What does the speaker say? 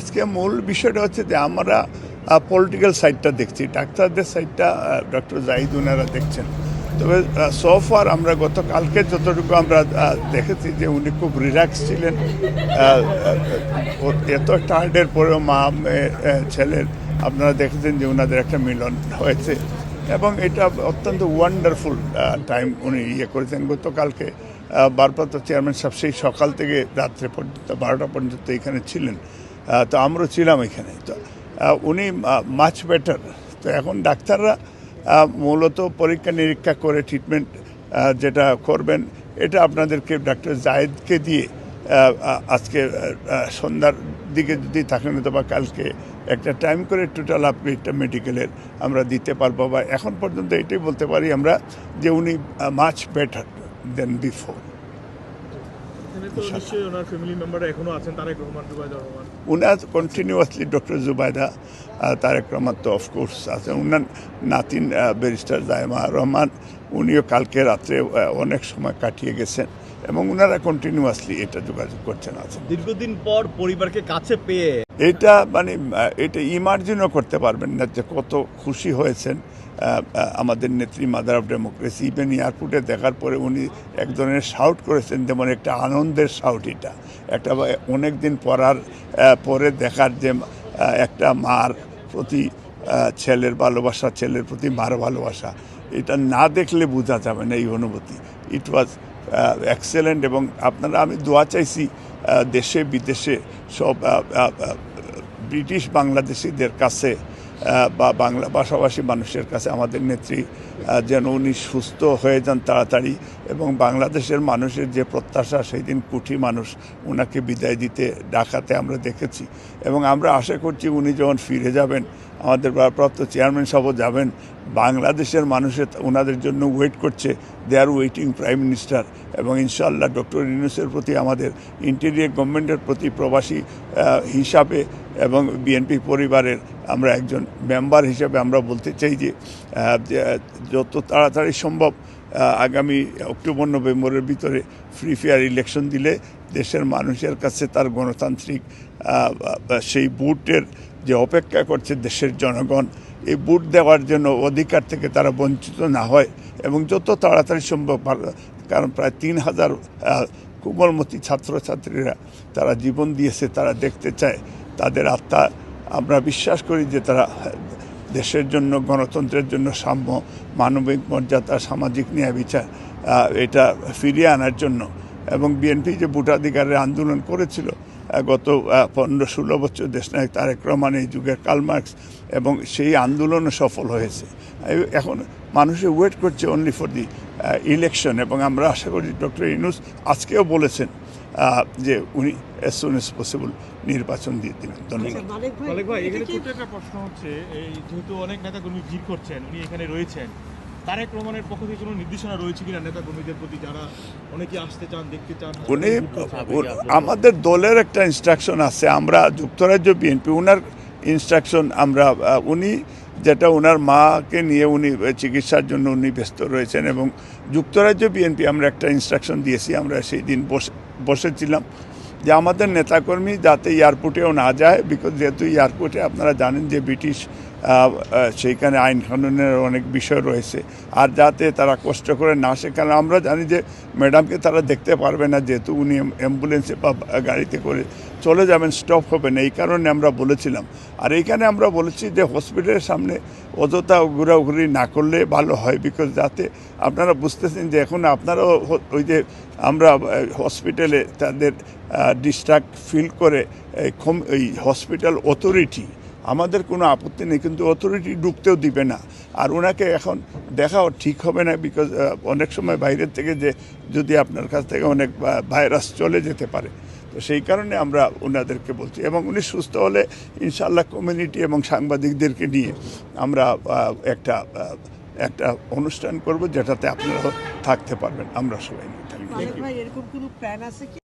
আজকে মূল বিষয়টা হচ্ছে যে আমরা পলিটিক্যাল সাইডটা দেখছি ডাক্তারদের সাইডটা ডক্টর জাহিদ ওনারা দেখছেন। তবে সোফার আমরা গতকালকে যতটুকু আমরা দেখেছি যে উনি খুব রিল্যাক্স ছিলেন এত টার্ডের পরেও মা ছেলের আপনারা দেখেছেন যে ওনাদের একটা মিলন হয়েছে। এবং এটা অত্যন্ত ওয়ান্ডারফুল টাইম উনি ইয়ে করেছেন। গতকালকে আহ, ভারপ্রাপ্ত চেয়ারম্যান সাহেব সেই সকাল থেকে রাত্রে পর্যন্ত বারোটা পর্যন্ত এখানে ছিলেন। তো আমরা ছিলাম এখানে। তো উনি মাছ বেটার তো এখন ডাক্তাররা মূলত পরীক্ষা নিরীক্ষা করে ট্রিটমেন্ট যেটা করবেন, এটা আপনাদেরকে ডাক্তার জায়েদকে দিয়ে আজকে সন্ধ্যার দিকে যদি থাকেন, অথবা কালকে একটা টাইম করে টোটাল আপডেটটা মেডিকেলের আমরা দিতে পারব বা এখন পর্যন্ত এটাই বলতে পারি আমরা যে উনি much better than before continuously doctor Zubaida Tarique আছেন। নাতিন ব্যারিস্টার জায়মা রহমান, উনিও কালকে রাত্রে অনেক সময় কাটিয়ে গেছেন। এবং ওনারা কন্টিনিউয়াসলি এটা যোগাযোগ করছেন আছেন। দীর্ঘদিন পর পরিবারকে কাছে পেয়ে এটা মানে এটা ইমার্জিনও করতে পারবেন না যে কত খুশি হয়েছেন আমাদের নেত্রী মাদার অফ ডেমোক্রেসি ইভেন এয়ারপোর্টে দেখার পরে উনি এক ধরনের শাউট করেছেন যেমন একটা আনন্দের শাউট এটা। একটা অনেক দিন পরার পরে দেখার যে একটা মার প্রতি ছেলের ভালোবাসা ছেলের প্রতি মার ভালোবাসা এটা না দেখলে বোঝা যাবে না এই অনুভূতি। ইট ওয়াজ এক্সেলেন্ট এবং আপনারা আমি দোয়া চাইছি দেশে বিদেশে সব ব্রিটিশ বাংলাদেশিদের কাছে বা বাংলা ভাষাভাষী মানুষের কাছে আমাদের নেত্রী যেন উনি সুস্থ হয়ে যান তাড়াতাড়ি এবং বাংলাদেশের মানুষের যে প্রত্যাশা, সেই দিন কুঠি মানুষ ওনাকে বিদায় দিতে ডাকাতে আমরা দেখেছি। এবং আমরা আশা করছি উনি যখন ফিরে যাবেন, আমাদের ভারপ্রাপ্ত চেয়ারম্যান সাহেবও যাবেন, বাংলাদেশের মানুষের ওনাদের জন্য ওয়েট করছে they are waiting prime minister এবং ইনশাআল্লাহ ডক্টর ইউনুসের প্রতি আমাদের ইন্টেরিয়ার গভর্নমেন্টের প্রতি প্রবাসী হিসাবে এবং বিএনপি পরিবারের আমরা একজন মেম্বার হিসাবে আমরা বলতে চাই যে যত তাড়াতাড়ি সম্ভব আগামী অক্টোবর, নভেম্বরের ভিতরে ফ্রি ফেয়ার ইলেকশন দিলে দেশের মানুষের কাছে তার গণতান্ত্রিক সেই বুটের যে অপেক্ষা করছে দেশের জনগণ, এই বুট দেওয়ার জন্য অধিকার থেকে তারা বঞ্চিত না হয় এবং যত তাড়াতাড়ি সম্ভব কারণ প্রায় তিন হাজার কোমলমতি ছাত্রছাত্রীরা তারা জীবন দিয়েছে, তারা দেখতে চায়, তাদের আত্মা আমরা বিশ্বাস করি যে তারা দেশের জন্য, গণতন্ত্রের জন্য সাম্য, মানবিক মর্যাদা, সামাজিক ন্যায় বিচার এটা ফিরিয়ে আনার জন্য। এবং বিএনপি যে ভোটাধিকারের আন্দোলন করেছিল গত পনেরো ষোলো বছর দেশ দেশনায়ক তারেক রহমান এই যুগের কালমার্কস এবং সেই আন্দোলনও সফল হয়েছে। এখন মানুষে ওয়েট করছে অনলি ফর দি ইলেকশন এবং আমরা আশা করি ডক্টর ইনুস আজকেও বলেছেন যে উনি এস সুন এস পসিবল নির্বাচন দিয়ে দিবেন। ধন্যবাদ। ভাই এখানে কি- একটা প্রশ্ন হচ্ছে এই যেহেতু অনেক নেতা কর্মী ভিড় করছেন উনি এখানে রয়েছেন তারেক রহমানের পক্ষ থেকে কোনো নির্দেশনা রয়েছে কিনা নেতা কর্মীদের প্রতি যারা অনেকে আসতে চান দেখতে চান উনি আমাদের দলের একটা ইনস্ট্রাকশন আছে আমরা যুক্তরাজ্য বিএনপি ওনার ইনস্ট্রাকশন আমরা উনি যেটা ওনার মাকে নিয়ে উনি চিকিৎসার জন্য উনি ব্যস্ত রয়েছেন এবং যুক্তরাজ্য বিএনপি আমরা একটা ইনস্ট্রাকশন দিয়েছি, আমরা সেই দিন বসে, বসেছিলাম যে আমাদের নেতাকর্মী যাতে এয়ারপোর্টেও না যায় বিকজ যেহেতু এয়ারপোর্টে আপনারা জানেন যে ব্রিটিশ সেইখানে আইন কানুনের অনেক বিষয় রয়েছে। আর যাতে তারা কষ্ট করে না কারণ আমরা জানি যে ম্যাডামকে তারা দেখতে পারবে না, যেহেতু উনি অ্যাম্বুলেন্সে বা গাড়িতে করে চলে যাবেন, স্টপ হবেন এই কারণে আমরা বলেছিলাম। আর এইখানে আমরা বলেছি যে হসপিটালের সামনে অযথা ঘোরাঘুরি না করলে ভালো হয় বিকজ যাতে আপনারা বুঝতেছেন যে এখন আপনারাও ওই যে আমরা হসপিটালে তাদের ডিস্ট্রাক্ট ফিল করে, এই হসপিটাল অথরিটি আমাদের কোনো আপত্তি নেই, কিন্তু অথরিটি ঢুকতেও দিবে না। আর ওনাকে এখন দেখাও ঠিক হবে না বিকজ অনেক সময় বাইরের থেকে যে, যদি আপনার কাছ থেকে অনেক ভাইরাস চলে যেতে পারে। তো সেই কারণে আমরা ওনাদেরকে বলছি, এবং উনি সুস্থ হলে ইনশাল্লাহ কমিউনিটি এবং সাংবাদিকদেরকে নিয়ে আমরা একটা একটা অনুষ্ঠান করব, যেটাতে আপনারাও থাকতে পারবেন। আমরা সবাই এরকম কোনো প্ল্যান আছে কি?